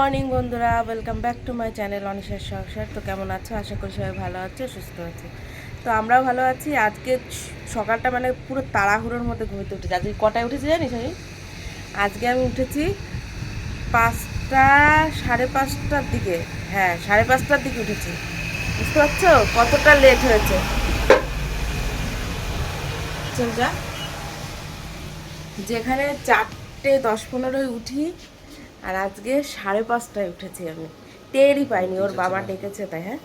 Morning বন্ধুরা, welcome back to my channel অনিশের সংসার। তো কেমন আছো? আশা করি সবাই ভালো আছে, সুস্থ আছে। তো আমরাও ভালো আছি। আজকে সকালটা মানে পুরো তাড়াহুড়োর মধ্যে ঘুমিতে উঠেছি। আজকে কটায় উঠেছি জানিস আমি? আজকে আমি উঠেছি পাঁচটা, সাড়ে পাঁচটার দিকে। হ্যাঁ সাড়ে পাঁচটার দিকে উঠেছি। বুঝতে পারছ? কতটা লেট হয়েছে। চল যা। যেখানে চারটে দশ পনেরোয় উঠি আর আজকে সাড়ে পাঁচটায় উঠেছি আমি। টেরই পাইনি ওর বাবা ডেকেছে তাই হ্যাঁ?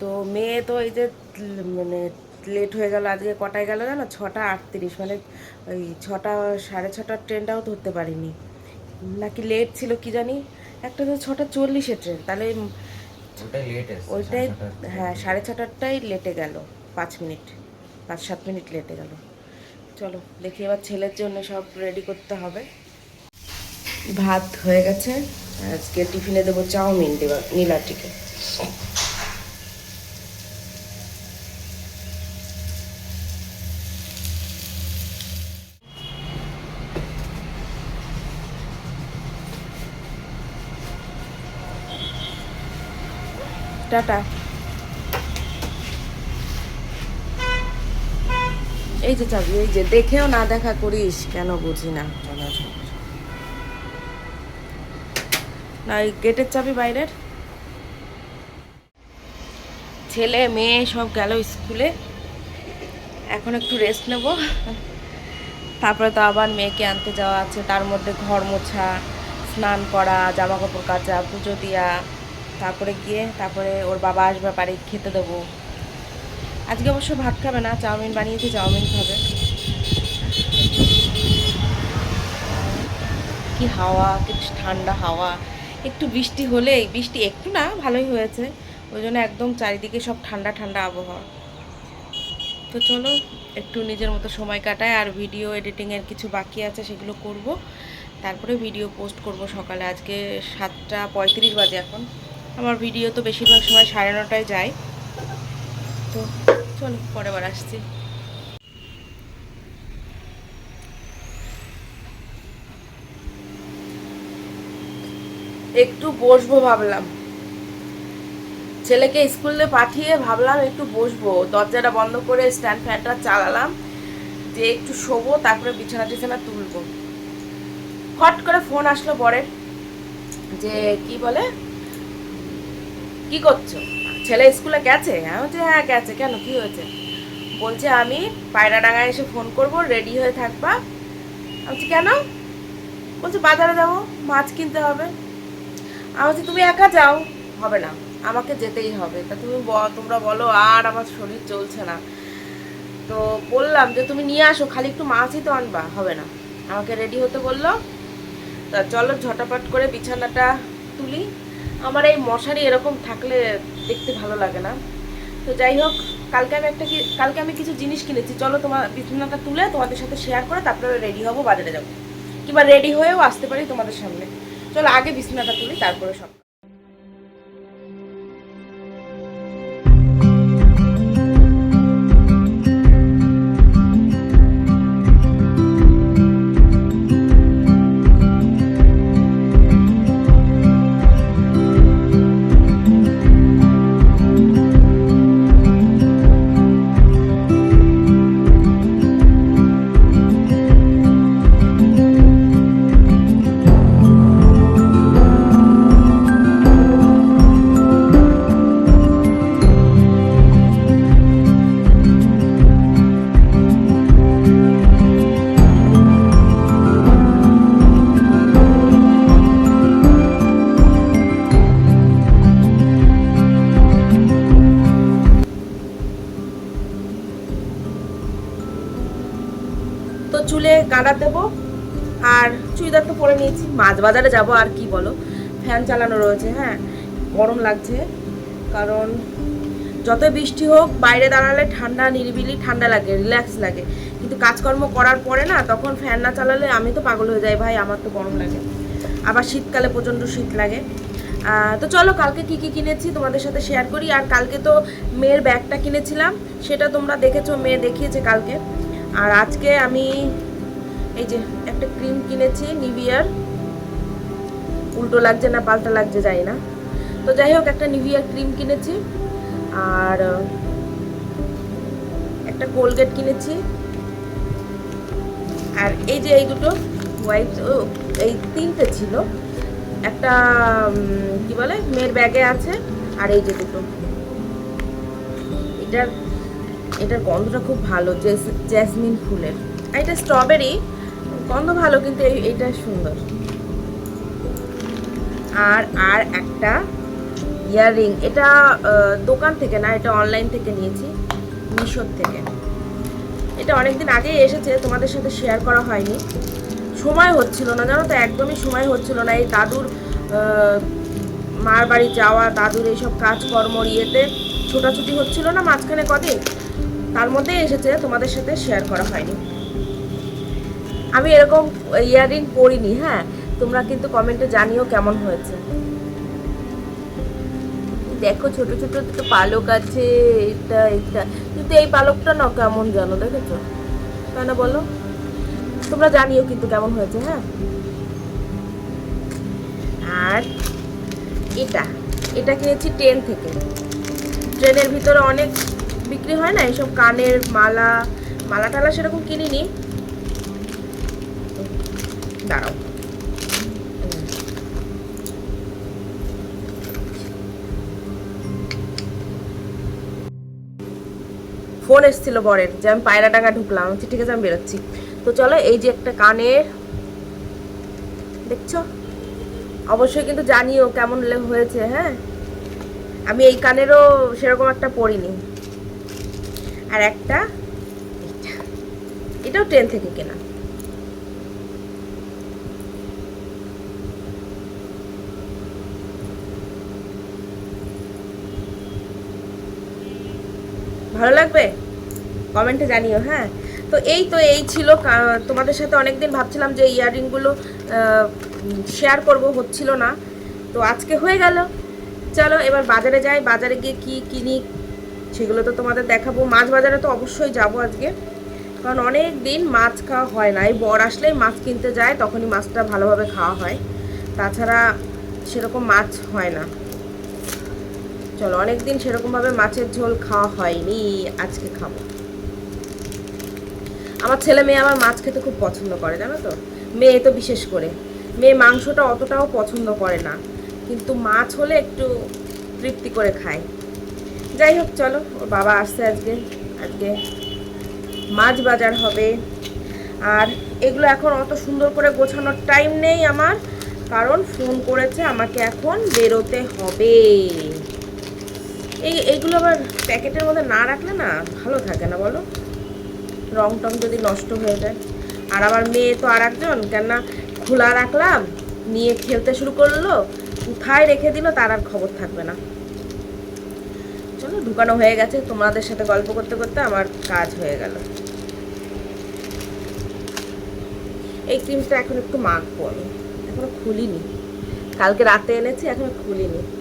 তো মেয়ে তো এই যে মানে লেট হয়ে গেল আজকে কটায় গেল জানো? ছটা আটত্রিশ মানে ওই ছটা সাড়ে ছটার ট্রেনটাও ধরতে পারিনি। নাকি লেট ছিল কি জানি? একটা তো ছটা চল্লিশের ট্রেন তাহলে ওইটাই হ্যাঁ সাড়ে ছটারটাই লেটে গেল পাঁচ মিনিট পাঁচ সাত মিনিট লেটে গেল। চলো, দেখি এবার ছেলের জন্য সব রেডি করতে হবে। ভাত হয়ে গেছে আজকে টিফিনে দেবো চাউমিন দেবা নীলাটিকে টাটা। এই যে চাবি, এই যে, দেখেও না দেখা করিস, কেন বুঝি না। গেটের চাবি বাইরের? ছেলে, মেয়ে সব গেল স্কুলে। এখন একটু রেস্ট নেব। তারপরে তো আবার মেয়েকে আনতে যাওয়া আছে। তার মধ্যে ঘর মোছা, স্নান করা জামা কাপড় কাচা, পুজো দেওয়া তারপরে গিয়ে, তারপরে ওর বাবা আসবে, বাড়ি খেতে দেবো। আজকে অবশ্য ভাত খাবে না, চাউমিন বানিয়েছি, চাউমিন খাবে। কি হাওয়া, কি ঠান্ডা হাওয়া। একটু বৃষ্টি হলেই, বৃষ্টি একটু না, ভালোই হয়েছে। ওই জন্য একদম চারিদিকে সব ঠান্ডা ঠান্ডা আবহাওয়া। তো চলো, একটু নিজের মতো সময় কাটায় আর ভিডিও এডিটিংয়ের কিছু বাকি আছে, সেগুলো করব। তারপরে ভিডিও পোস্ট করব সকালে। আজকে সাতটা পঁয়ত্রিশ বাজে এখন। আমার ভিডিও তো বেশিরভাগ সময় সাড়ে নটায় যায়। তো চলো পরে বার আসছি। একটু বসবো ভাবলাম। ছেলেকে স্কুলে পাঠিয়ে ভাবলাম একটু বসবো। দরজাটা বন্ধ করে স্ট্যান্ড ফ্যানটা চালালাম, যে একটু শোবো, তারপরে বিছানা টিছানা তুলবো। হট করে ফোন আসলো পরে যে কি বলে? কি করছ? ছেলে স্কুলে গেছে? আমি বলছি হ্যাঁ গেছে। কেন? কি হয়েছে? বলছে, আমি পায়রাডাঙ্গায় এসে ফোন করব, রেডি হয়ে থাকবা। আমি কেন? বলছে, বাজারে যাব, মাছ কিনতে হবে। আমি বলছি, তুমি একা যাও? হবে না, আমাকে যেতেই হবে। তা তুমি তোমরা বলো, আর আমার শরীর চলছে না। তো বললাম যে, তুমি নিয়ে আসো, খালি একটু মাছই তো আনবা। হবে না। আমাকে রেডি হতে বলল। তা চলো, ঝটাপট করে বিছানাটা তুলি। আমার এই মশারি এরকম থাকলে দেখতে ভালো লাগে না। তো যাই হোক, কালকে আমি একটা কালকে আমি কিছু জিনিস কিনেছি। চলো তোমার বিছানাটা তুলে তোমাদের সাথে শেয়ার করে তারপরে রেডি হব, বাজারে যাব। কিংবা রেডি হয়েও আসতে পারি তোমাদের সামনে। চলো আগে বিছানাটা তুলি, তারপরে সব। চুলে গাড়া দেবো। আর চুড়িদার তো পরে নিয়েছি। মাছ বাজারে যাব আর কি বলো? ফ্যান চালানো রয়েছে হ্যাঁ। গরম লাগছে। কারণ যত বৃষ্টি হোক, বাইরে দাঁড়ালে ঠান্ডা, নিরিবিলি ঠান্ডা লাগে, রিল্যাক্স লাগে। কিন্তু কাজকর্ম করার পরে না, তখন ফ্যান না চালালে আমি তো পাগল হয়ে যাই, ভাই, আমার তো গরম লাগে। আবার শীতকালে প্রচণ্ড শীত লাগে। তো চলো, কালকে কি কি কিনেছি তোমাদের সাথে শেয়ার করি। আর কালকে তো মেয়ের ব্যাগটা কিনেছিলাম, সেটা তোমরা দেখেছ, মেয়ে দেখিয়েছে কালকে। আর আজকে আমি এই যে একটা ক্রিম কিনেছি, নিভিয়ার। উল্টো লাগছে না, পাল্টা লাগছে জানি না। তো যাই হোক, একটা নিভিয়ার ক্রিম কিনেছি, আর, একটা কোলগেট কিনেছি। আর এই যে এই দুটো হোয়াইট এই তিনটে ছিল। একটা কি বলে, মেয়ের ব্যাগে আছে, আর এই যে দুটো। এটার এটার গন্ধটা খুব ভালো, জেস- জেসমিন ফুলের। আর এটা স্ট্রবেরি গন্ধ ভালো, কিন্তু এই, এইটা সুন্দর। আর আর একটা ইয়াররিং, এটা দোকান থেকে না, এটা অনলাইন থেকে নিয়েছি, মিশোর থেকে। এটা অনেকদিন আগেই এসেছে, তোমাদের সাথে শেয়ার করা হয়নি। সময় হচ্ছিল না, জানো তো, একদমই সময় হচ্ছিল না, এই দাদুর মার বাড়ি যাওয়া, দাদুর এইসব কাজকর্ম, ইয়েতে ছোটাছুটি হচ্ছিল না মাঝখানে কদিন। তার মধ্যে এসেছে, তোমাদের সাথে শেয়ার করা হয়নি। আমি এরকম ইয়াররিং পরিনি হ্যাঁ? তোমরা কিন্তু কমেন্টে জানিও কেমন হয়েছে। দেখো ছোট ছোট দুটো পালক আছে, এটা এটা। কিন্তু এই পালকটা না কেমন জানো দেখেছ? তাই না বলো? তোমরা জানিও কিন্তু কেমন হয়েছে হ্যাঁ? আর এটা এটা কিনেছি ট্রেন থেকে। ট্রেনের ভিতরে অনেক বিক্রি হয় না? এইসব কানের মালা মালা টালা সেরকম কিনিনি। দাঁড়াও। ফোন এসেছিল বরের যে আমি পায়রা টাকা ঢুকলাম। ঠিক আছে, আমি বেরোচ্ছি। তো চলো, এই যে একটা কানের, দেখছ? অবশ্যই কিন্তু জানিও কেমন হয়েছে হ্যাঁ? আমি এই কানেরও সেরকম একটা পরিনি আর একটা এটাও ট্রেন থেকে কেনা। ভালো লাগবে? কমেন্টে জানিও হ্যাঁ? তো এই তো এই ছিল তোমাদের সাথে অনেকদিন ভাবছিলাম যে ইয়াররিংগুলো শেয়ার করব, হচ্ছিল না। তো আজকে হয়ে গেল। চলো, এবার বাজারে যাই। বাজারে গিয়ে কি কিনি সেগুলো তো তোমাদের দেখাবো। মাছ বাজারে তো অবশ্যই যাব আজকে। কারণ অনেক দিন মাছ খাওয়া হয় না। এই বর আসলেই মাছ কিনতে যায়, তখনই মাছটা ভালোভাবে খাওয়া হয়। তাছাড়া সেরকম মাছ হয় না। চলো, অনেকদিন সেরকমভাবে মাছের ঝোল খাওয়া হয়নি, আজকে খাব। আমার ছেলে মেয়ে আমার মাছ খেতে খুব পছন্দ করে, জানো তো? মেয়ে তো বিশেষ করে। মেয়ে মাংসটা অতটাও পছন্দ করে না, কিন্তু মাছ হলে একটু তৃপ্তি করে খায়। যাই হোক, চলো, ওর বাবা আসছে আজকে। আজকে মাছ বাজার হবে। আর এগুলো এখন অত সুন্দর করে গোছানোর টাইম নেই আমার, কারণ ফোন করেছে, আমাকে এখন বেরোতে হবে। এই এইগুলো আবার প্যাকেটের মধ্যে না রাখলে না ভালো থাকে না, বলো? রং টং যদি নষ্ট হয়ে যায়। আর আমার মেয়ে তো আর একজন কেননা খোলা রাখলাম, নিয়ে খেলতে শুরু করল কোথায় রেখে দিল, তার আর খবর থাকবে না। চলো, ঢুকানো হয়ে গেছে, তোমাদের সাথে গল্প করতে করতে আমার কাজ হয়ে গেল। এই ক্রিমটা এখন একটু মাখবো আমি। এখনও খুলিনি। কালকে রাতে এনেছি, এখনও খুলিনি।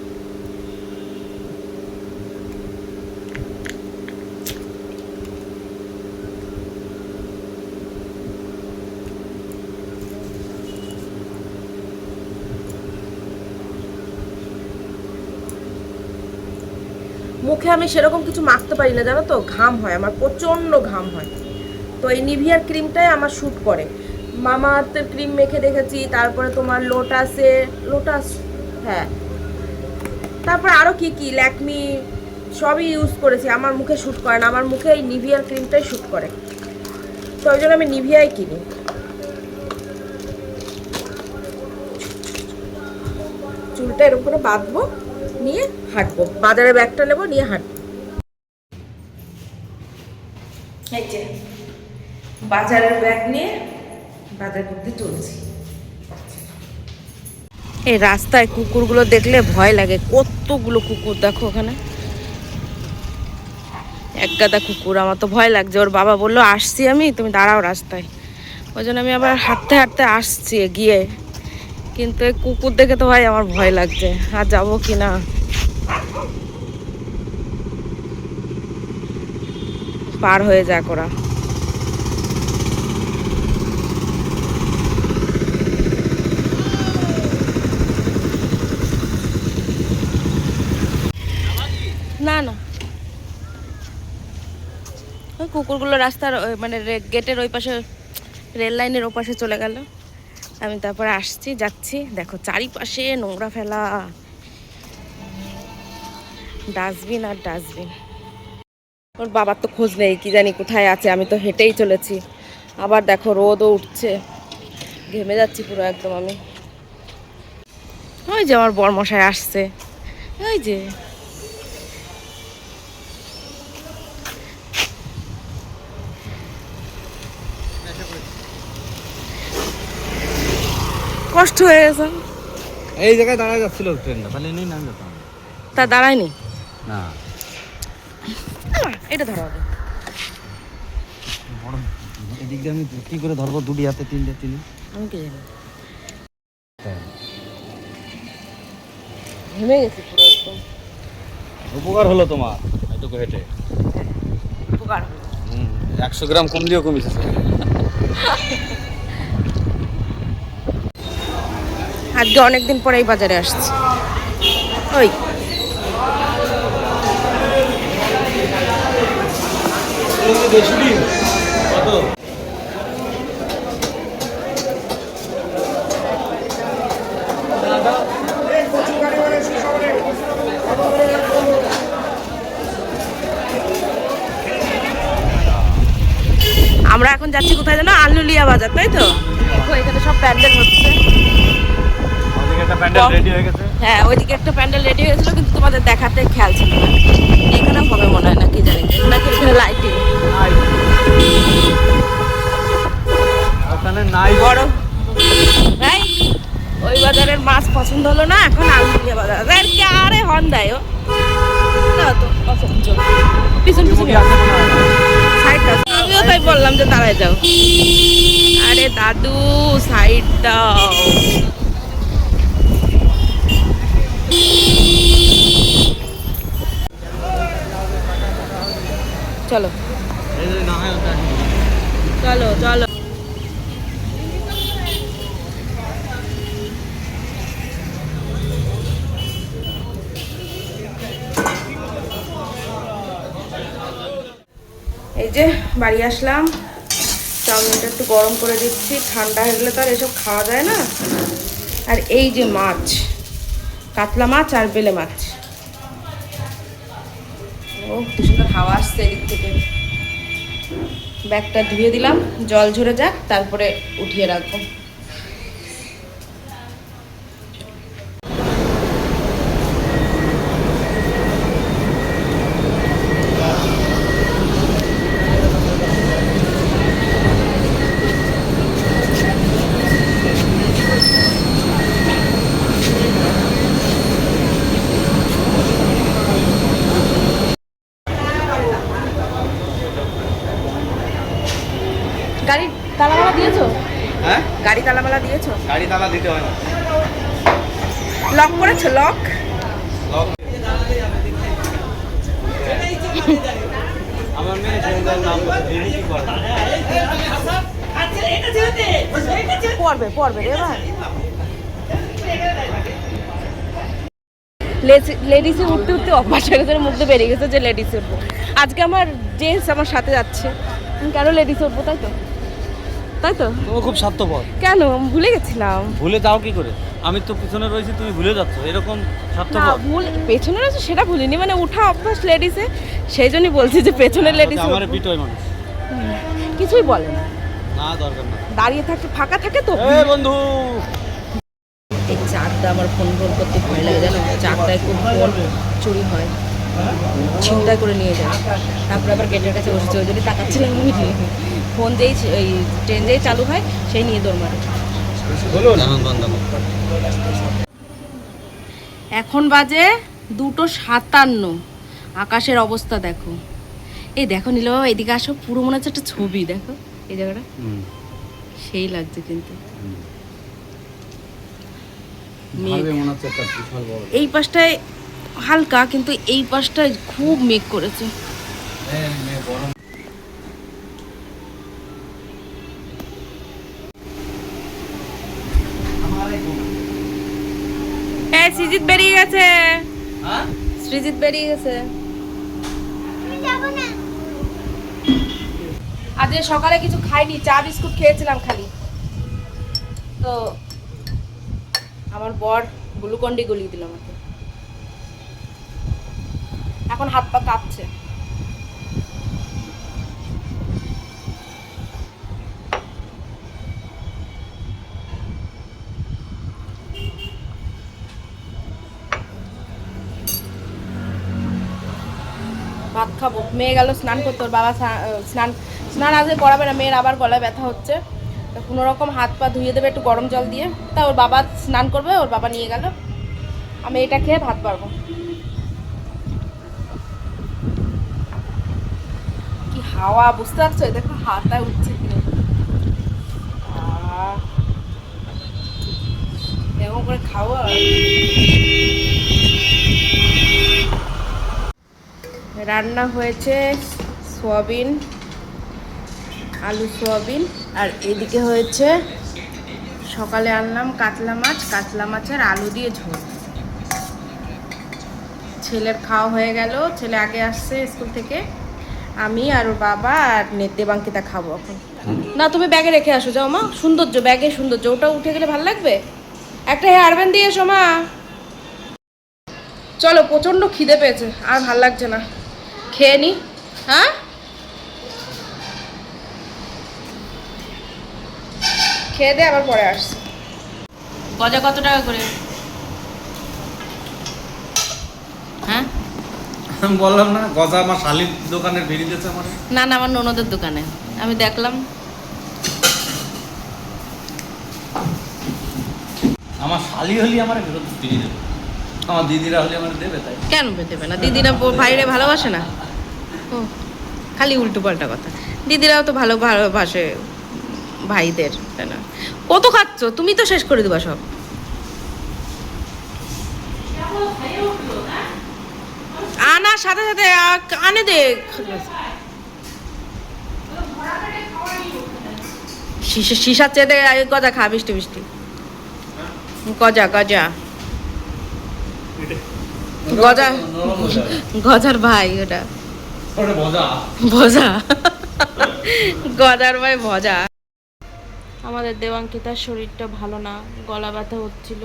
মুখে আমি সেরকম কিছু মাখতে পারি না, জানো তো? ঘাম হয়, আমার প্রচণ্ড ঘাম হয়। তো এই নিভিয়ার ক্রিমটাই আমার শ্যুট করে। মামা আর্থের ক্রিম মেখে দেখেছি, তারপরে তোমার লোটাসে, লোটাস হ্যাঁ। তারপরে আরও কি কি, ল্যাকমি, সবই ইউজ করেছি, আমার মুখে শ্যুট করে না, আমার মুখে এই নিভিয়ার ক্রিমটাই শ্যুট করে। তো ওই জন্য আমি নিভিয়াই কিনি। চুলটা এরকম করে বাঁধবো। নিয়ে হাঁটবো। বাজারে ব্যাগটা নেব, নিয়ে হাঁটবো এই এই রাস্তায় কুকুরগুলো দেখলে ভয় লাগে। কতগুলো কুকুর দেখো ওখানে। এক গাদা কুকুর, আমার তো ভয় লাগছে। ওর বাবা বলল, আসছি আমি, তুমি দাঁড়াও রাস্তায়। ওই জন্য আমি আবার হাঁটতে হাঁটতে আসছি গিয়ে। কিন্তু এই কুকুর দেখে তো ভাই আমার ভয় লাগছে। আর যাব কি না পার হয়ে যা ওরা। না না। ওই কুকুরগুলো রাস্তার মানে গেটের ওই পাশে, রেল লাইনের ওপাশে চলে গেল। আমি তারপরে আসছি, যাচ্ছি। দেখো চারিপাশে নোংরা ফেলা। ডাস্টবিন আর ডাস্টবিন। ওর বাবার তো খোঁজ নেই, কি জানি কোথায় আছে, আমি তো হেঁটেই চলেছি। আবার দেখো রোদও উঠছে। ঘেমে যাচ্ছি পুরো একদম আমি। ওই যে আমার বরমশাই আসছে। ওই যে। কষ্ট হয়ে গেছে। এই জায়গায় দাঁড়ায় যাচ্ছিল ট্রেনটা। তাহলে নেই নাম যেতাম তা দাঁড়ায়নি? না। এটা ধরো। এদিক দিয়ে আমি কি করে ধরবো? দুটি হাতে তিনটে তিনি। আমি কি জানি? ঘেমে গেছি পুরো একদম। উপকার হলো তোমার এটুকু হেঁটে। উপকার হলো। একশো গ্রাম কম দিয়েও কমেছে। আজকে অনেকদিন পরে এই বাজারে আসছি। ওই। আমরা এখন যাচ্ছি কোথায় জানো আলুলিয়া বাজার, তাই তো? এখানে সব প্যান্ডেল হচ্ছে। হয়ে হ্যাঁ ওইদিকে একটা প্যান্ডেল রেডি হয়েছিল কিন্তু তোমাদের দেখাতে খেয়াল ছিল না। এখানেও হবে মনে হয় না কি জানি। নাকি এখানে লাইটিং নাই? বড়। তাই ওই বাজারের মাছ পছন্দ হলো না এখন আলুলিয়া বাজার। আর কি আরে হর্ন দেয় না তো অসহ্য পিছন পিছন আমিও তাই বললাম যে দাঁড়ায় যাও। আরে দাদু সাইড দাও। চলো। চলো চলো। এই যে বাড়ি আসলাম। চাউমিনটা একটু গরম করে দিচ্ছি। ঠান্ডা হয়ে গেলে তো আর এসব খাওয়া যায় না। আর এই যে মাছ, কাতলা মাছ আর বেলে মাছ। ও হাওয়া আসছে এদিক থেকে। ব্যাগটা ধুয়ে দিলাম জল ঝরে যাক তারপরে উঠিয়ে রাখব গাড়ির তালামালা দিয়েছ হ্যাঁ গাড়ি তালামালা দিয়েছ? গাড়ি তালা দিতে হয় না। লক করেছ? লক আমার মেয়ে ছেলেদের নাম পড়বে পড়বে রে ভাই লেডিসে উঠতে উঠতে অভ্যাস হয়ে গেছে মুখ বেরিয়ে গেছে যে লেডিসে উঠবো। আজকে আমার জেন্টস আমার সাথে যাচ্ছে। কেন লেডিসে উঠবো তাই তো? তাই তো? তুমি খুব স্বার্থপর। কেন? ভুলে গেছিলাম। ভুলে যাও কি করে? আমি তো পিছনে রয়েছি তুমি ভুলে যাচ্ছ। এরকম স্বার্থপর। ভুল পেছনে রয়েছে সেটা ভুলিনি। মানে উঠা অভ্যাস লেডিসে সেই জন্যই বলছি যে পেছনের লেডিস আমার পিটোয় মানুষ। কিছুই বলে না। না দরকার না। দাঁড়িয়ে থাকে ফাঁকা থাকে তো। এ বন্ধু! এই চাকদা আমার ফোন ফোন করতে ভয় লাগে জানো? চাকদায় খুব ফোন চুরি হয়। ছিনতাই করে নিয়ে যায়। তারপরে আবার গেটের কাছে বসেছে ওই জন্য তাকাচ্ছিলাম আমি। ফোন যেই এই ট্রেন যেই চালু হয় সেই নিয়ে দৌড় মারে এখন বাজে দুটো সাতান্ন। আকাশের অবস্থা দেখো। এই দেখো নীল বাবা এদিকে আসো পুরো মনে হচ্ছে একটা ছবি দেখো। এই জায়গাটা। সেই লাগছে কিন্তু। এই পাশটায় হালকা কিন্তু এই পাশটায় খুব মেঘ করেছে। সৃজিত বেরিয়ে গেছে। হ্যাঁ? সৃজিত বেরিয়ে গেছে। আজ সকালে কিছু খাইনি চা বিস্কুট খেয়েছিলাম খালি। তো আমার বর গ্লুকন্ডি গলিয়ে দিল আমাকে। এখন হাত পা কাঁপছে। খাব। মেয়ে গেল, স্নান করতে ওর বাবা স্না- স্নান স্নান আজকে করাবে না, মেয়ের আবার গলায় ব্যথা হচ্ছে। কোনো রকম হাত পা ধুয়ে দেবে একটু গরম জল দিয়ে। তা ওর বাবা স্নান করবে, ওর বাবা নিয়ে গেল। আমি এটা খেয়ে ভাত পারব। কি হাওয়া, বুঝতে পারছ? দেখো হাতটা উঠছে এরকম করে খাওয়া রান্না হয়েছে সোয়াবিন, আলু সোয়াবিন, আর এদিকে হয়েছে সকালে আনলাম কাতলা মাছ, কাতলা মাছের আলু দিয়ে ঝোল। ছেলের খাওয়া হয়ে গেল, ছেলে আগে আসছে স্কুল থেকে। আমি আর ওর বাবা আর দেবাঙ্কিতা খাব এখন। না, তুমি ব্যাগে রেখে আসো, যাও মা, সৌন্দর্য, ব্যাগে সৌন্দর্য, ওটা উঠে গেলে ভালো লাগবে? একটা হেয়ার ব্যান্ড দিয়ে এসো মা। চলো, প্রচণ্ড খিদে পেয়েছে, আর ভালো লাগছে না। খেয়ে নি? হ্যাঁ? খেয়ে দে আবার পরে আসছি। গজা কত টাকা করে? হ্যাঁ? বললাম না গজা আমার শালির দোকানের বেরিয়ে দিয়েছে আমার। না না আমার ননদের দোকানে। আমি দেখলাম। আমার শালি হলি আমার দেবে। আমার দিদিরা হলে আমার দেবে তাই। কেন দেবে না? দিদিরা ভাইরে ভালোবাসে না। ও, খালি উল্টো পাল্টা কথা। দিদিরাও তো ভালো ভালোবাসে ভাইদের, তাই না? কত খাচ্ছ? তুমি তো শেষ করে দিবা সব। আনার সাথে সাথে আনে দে। শিশার চেয়ে গজা খা, মিষ্টি মিষ্টি। গজা গজা। গজা। গজার ভাই ওটা। ভজা গজার ভাই ভজা আমাদের দেবাঙ্কিতার শরীরটা ভালো না গলা ব্যথা হচ্ছিল।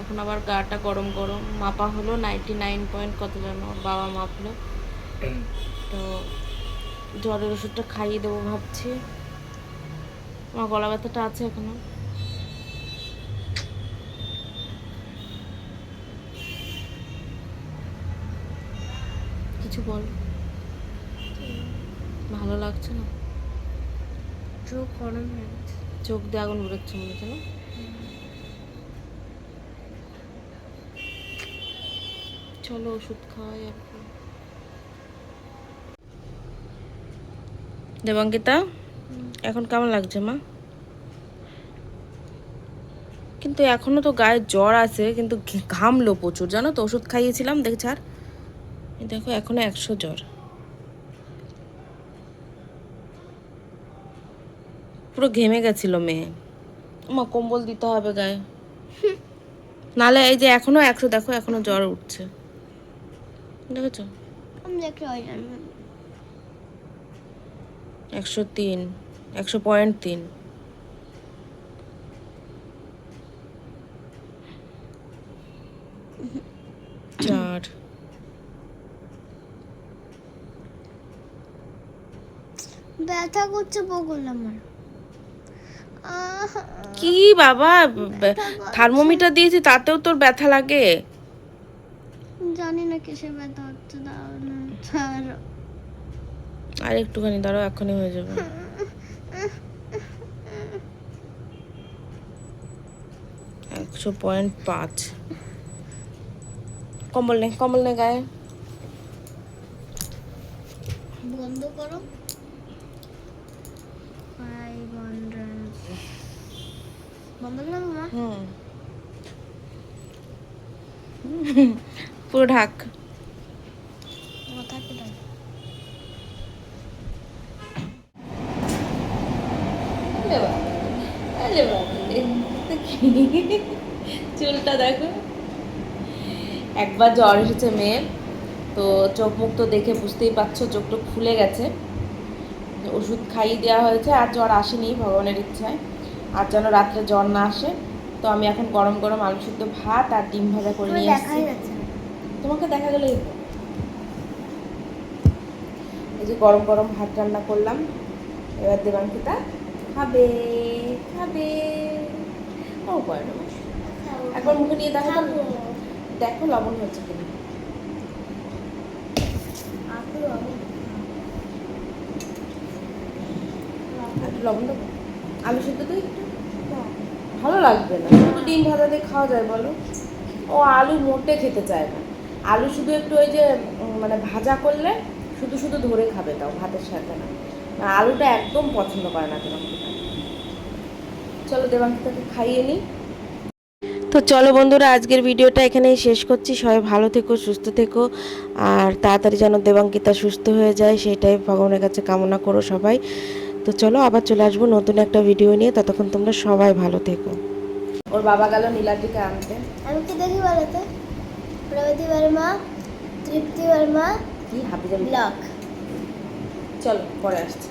এখন আবার গাটা গরম গরম। মাপা হলো নাইনটি নাইন পয়েন্ট কত যেন বাবা মাপলো। তো জ্বরের ওষুধটা খাইয়ে দেবো ভাবছি। আমার গলা ব্যথাটা আছে এখনও। কিছু বল। ভালো লাগছে না। চোখ গরম হয়ে গেছে। চোখ দিয়ে আগুন বেরোচ্ছে মনে হচ্ছে না? চলো ওষুধ খাওয়াই আর কি। দেবাঙ্কিতা এখন কেমন লাগছে মা? কিন্তু এখনও তো গায়ে জ্বর আছে কিন্তু ঘামলো প্রচুর। জানো তো ওষুধ খাইয়েছিলাম দেখছি আর। দেখো এখনও একশো জ্বর। পুরো ঘেমে গেছিল মেয়ে। মা কম্বল দিতে হবে গায়ে। নালে এই যে এখনও একশো দেখো এখনও জ্বর উঠছে। দেখেছ? একশো তিন একশো পয়েন্ট তিন। চার। ব্যথা করছে বগল আমার। কি বাবা? থার্মোমিটার দিয়েছি তাতেও তোর ব্যথা লাগে? জানি না কিসে ব্যথা হচ্ছে আর একটুখানি দাঁড়াও এখনই হয়ে যাবে। একশো পয়েন্ট পাঁচ। কম্বল নে কম্বল নে গায়ে। বন্ধ করো। বন্ধ। হুম। পুরো ঢাক। চুলটা দেখো। একবার জ্বর এসেছে মেয়ের তো চোখ মুখ তো দেখে বুঝতেই পারছ চোখ টোক ফুলে গেছে। ওষুধ খাইয়ে দেওয়া হয়েছে আর জ্বর আসেনি ভগবানের ইচ্ছায়। আর যেন রাত্রে জ্বর না আসে। তো আমি এখন গরম গরম আলু সিদ্ধ ভাত আর ডিম ভাজা করে নিয়ে এসেছি। তোমাকে দেখা গেলেই তো। এই যে গরম গরম ভাত রান্না করলাম। এবার দেবাঙ্কিতা খাবে খাবে। ও করে না একবার মুখে নিয়ে দেখো দেখো লবণ হচ্ছে কিনা একটু লবণ দেবো? আলু সিদ্ধ তো একটু ভালো লাগবে না। শুধু ডিম ভাজা দিয়ে খাওয়া যায় বলো? ও আলু মোটে খেতে চায় না। আলু শুধু একটু ওই যে মানে ভাজা করলে শুধু শুধু ধরে খাবে তাও ভাতের সাথে না। আলুটা একদম পছন্দ করে না দেবাঙ্কিতা চলো দেবাঙ্কিতাকে খাইয়ে নিই। তো চলো বন্ধুরা আজকের ভিডিওটা এখানেই শেষ করছি। সবাই ভালো থেকো সুস্থ থেকো। আর তাড়াতাড়ি যেন দেবাঙ্কিতা সুস্থ হয়ে যায় সেটাই ভগবানের কাছে কামনা করো সবাই। তো চলো আবার চলে আসব নতুন একটা ভিডিও নিয়ে। ততক্ষণ তোমরা সবাই ভালো থেকো। ওর বাবা গেল নীলাদ্রিকে আনতে। আমি কি দেখি বলতে? প্রবতি প্রগতি বর্মা তৃপ্তি বর্মা কি হাবি ব্লক। চলো পরে আসছি।